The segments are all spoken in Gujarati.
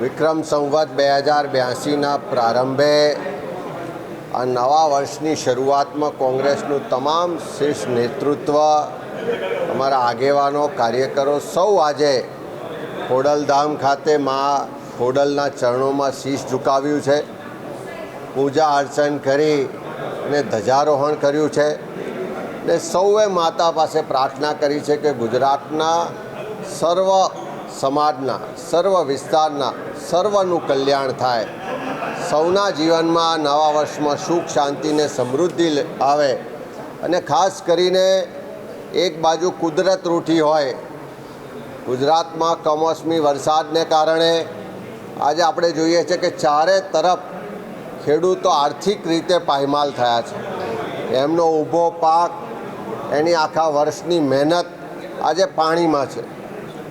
વિક્રમ સંવત બે હજાર બ્યાસીના પ્રારંભે આ નવા વર્ષની શરૂઆતમાં કોંગ્રેસનું તમામ શીર્ષ નેતૃત્વ, અમારા આગેવાનો, કાર્યકરો સૌ આજે ખોડલધામ ખાતે મા ખોડલના ચરણોમાં શીશ ઝુકાવ્યું છે. પૂજા અર્ચન કરી અને ધ્વજારોહણ કર્યું છે. ને સૌએ માતા પાસે પ્રાર્થના કરી છે કે ગુજરાતના સર્વ સમાજના, સર્વ વિસ્તારના, સર્વનું કલ્યાણ થાય. સૌના જીવનમાં નવા વર્ષમાં સુખ, શાંતિને સમૃદ્ધિ આવે. અને ખાસ કરીને એક બાજુ કુદરત રૂઠી હોય. ગુજરાતમાં કમોસમી વરસાદને કારણે આજે આપણે જોઈએ છે કે ચારે તરફ ખેડૂતો આર્થિક રીતે પાયમાલ થયા છે. એમનો ઊભો પાક, એની આખા વર્ષની મહેનત આજે પાણીમાં છે.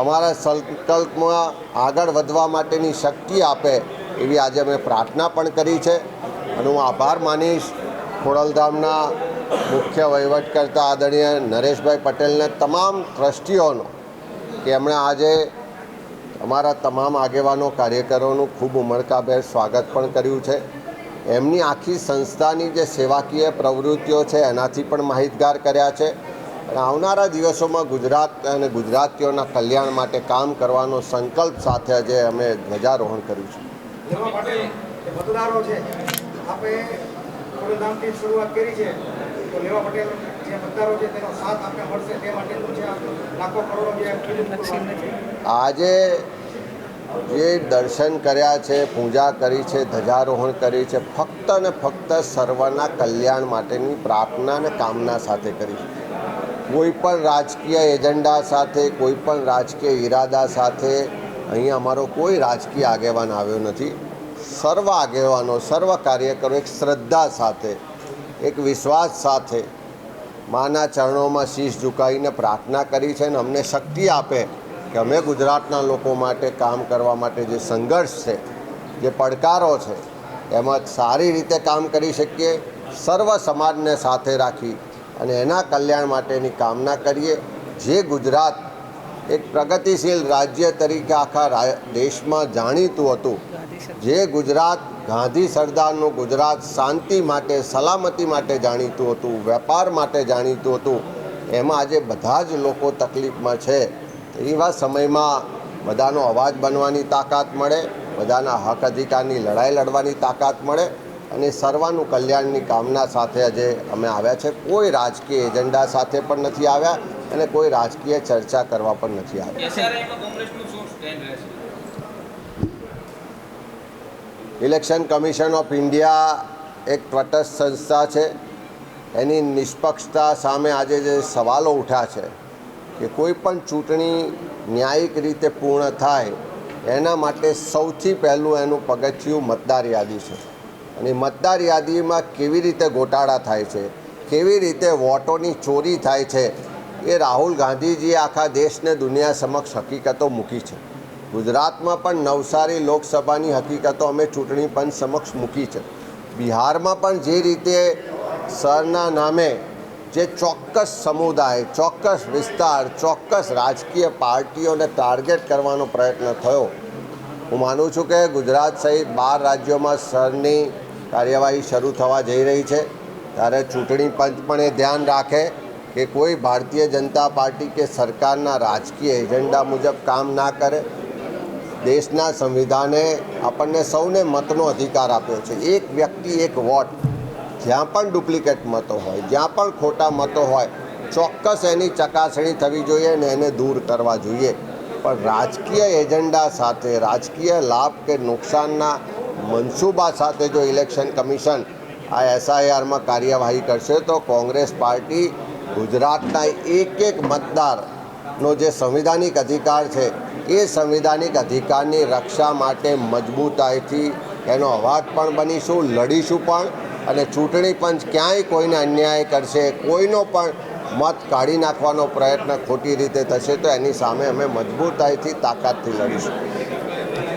અમારા સંકલ્પમાં આગળ વધવા માટેની શક્તિ આપે એવી આજે અમે પ્રાર્થના પણ કરી છે. અને હું આભાર માનીશ ખોડલધામના મુખ્ય વહીવટકર્તા આદરણીય નરેશભાઈ પટેલને તમામ ટ્રસ્ટીઓનો કે એમણે આજે અમારા તમામ આગેવાનો કાર્યકરોનું ખૂબ ઉમળકાભેર સ્વાગત પણ કર્યું છે. એમની આખી સંસ્થાની જે સેવાકીય પ્રવૃત્તિઓ છે એનાથી પણ માહિતગાર કર્યા છે. અને આવનારા દિવસોમાં ગુજરાત અને ગુજરાતીઓના કલ્યાણ માટે કામ કરવાનો સંકલ્પ સાથે આજે અમે ધ્વજારોહણ કર્યું છે. આજે જે દર્શન કર્યા છે પૂજા કરી છે ધ્વજારોહણ કરી છે ફક્ત ને ફક્ત સર્વના કલ્યાણ માટેની પ્રાર્થના અને કામના સાથે કરી છે. કોઈ પણ રાજકીય એજન્ડા સાથે કોઈ પણ રાજકીય ઈરાદા સાથે અહીંયા અમારો કોઈ રાજકીય આગેવાન આવ્યો નથી. સર્વ આગેવાનો, સર્વ કાર્યકરો એક શ્રદ્ધા સાથે, એક વિશ્વાસ સાથે માના ચરણોમાં શીશ ઝુકાવીને પ્રાર્થના કરી છે અને અમને શક્તિ આપે કે અમે ગુજરાતના લોકો માટે કામ કરવા માટે જે સંઘર્ષ છે, જે પડકારો છે, એમાં સારી રીતે કામ કરી શકીએ, સર્વ સમાજને સાથે રાખી અને એના કલ્યાણ માટેની કામના કરીએ. જે ગુજરાત એક પ્રગતિશીલ રાજ્ય તરીકે આખા દેશમાં જાણીતું હતું. જે ગુજરાત ગાંધી સરદારનું ગુજરાત શાંતિ માટે, સલામતી માટે જાણીતું હતું, વેપાર માટે જાણીતું હતું. એમાં આજે બધા જ લોકો તકલીફમાં છે. એવા સમયમાં બધાનો અવાજ બનવાની તાકાત મળે, બધાના હક અધિકારની લડાઈ લડવાની તાકાત મળે અને સર્વાનું કલ્યાણની કામના સાથે આજે અમે આવ્યા છે. કોઈ રાજકીય એજન્ડા સાથે પણ નથી આવ્યા અને કોઈ રાજકીય ચર્ચા કરવા પણ નથી આવ્યા. ઇલેક્શન કમિશન ઓફ ઇન્ડિયા એક તટસ્થ સંસ્થા છે. એની નિષ્પક્ષતા સામે આજે જે સવાલો ઉઠ્યા છે કે કોઈ પણ ચૂંટણી ન્યાયિક રીતે પૂર્ણ થાય એના માટે સૌથી પહેલું એનું પગથિયું મતદાર યાદી છે. અને મતદાર યાદીમાં કેવી રીતે ગોટાળા થાય છે, કેવી રીતે વોટોની ચોરી થાય છે, એ રાહુલ ગાંધીજીએ આખા દેશને દુનિયા સમક્ષ હકીકતો મૂકી છે. ગુજરાતમાં પણ નવસારી લોકસભાની હકીકતો અમે ચૂંટણી પંચ સમક્ષ મૂકી છે. બિહારમાં પણ જે રીતે સરના નામે જે ચોક્કસ સમુદાય, ચોક્કસ વિસ્તાર, ચોક્કસ રાજકીય પાર્ટીઓને ટાર્ગેટ કરવાનો પ્રયત્ન થયો, હું માનું છું કે ગુજરાત સહિત બાર રાજ્યોમાં સરની કાર્યવાહી શરૂ થવા જઈ રહી છે. ત્યારે ચૂંટણી પંચ પણ એ ધ્યાન રાખે કે કોઈ ભારતીય જનતા પાર્ટી કે સરકારના રાજકીય એજન્ડા મુજબ કામ ના કરે. દેશના સંવિધાને આપણને સૌને મતનો અધિકાર આપ્યો છે. એક વ્યક્તિ, એક વોટ, જ્યાં પણ ડુપ્લિકેટ મતો હોય, જ્યાં પણ ખોટા મતો હોય, ચોક્કસ એની ચકાસણી થવી જોઈએ અને એને દૂર કરવા જોઈએ. પણ રાજકીય એજન્ડા સાથે, રાજકીય લાભ કે નુકસાનના મનસૂબા સાથે જો ઇલેક્શન કમિશન આ એસઆઈઆરમાં કાર્યવાહી કરશે, તો કોંગ્રેસ પાર્ટી ગુજરાતના એક એક મતદારનો જે સંવિધાનિક અધિકાર છે, એ સંવિધાનિક અધિકારની રક્ષા માટે મજબૂતાઈથી એનો અવાજ પણ બનીશું, લડીશું પણ અને ચૂંટણી પંચ ક્યાંય કોઈને અન્યાય કરશે, કોઈનો પણ મત કાઢી નાખવાનો પ્રયત્ન ખોટી રીતે થશે, તો એની સામે અમે મજબૂતાઈથી તાકાતથી લડીશું.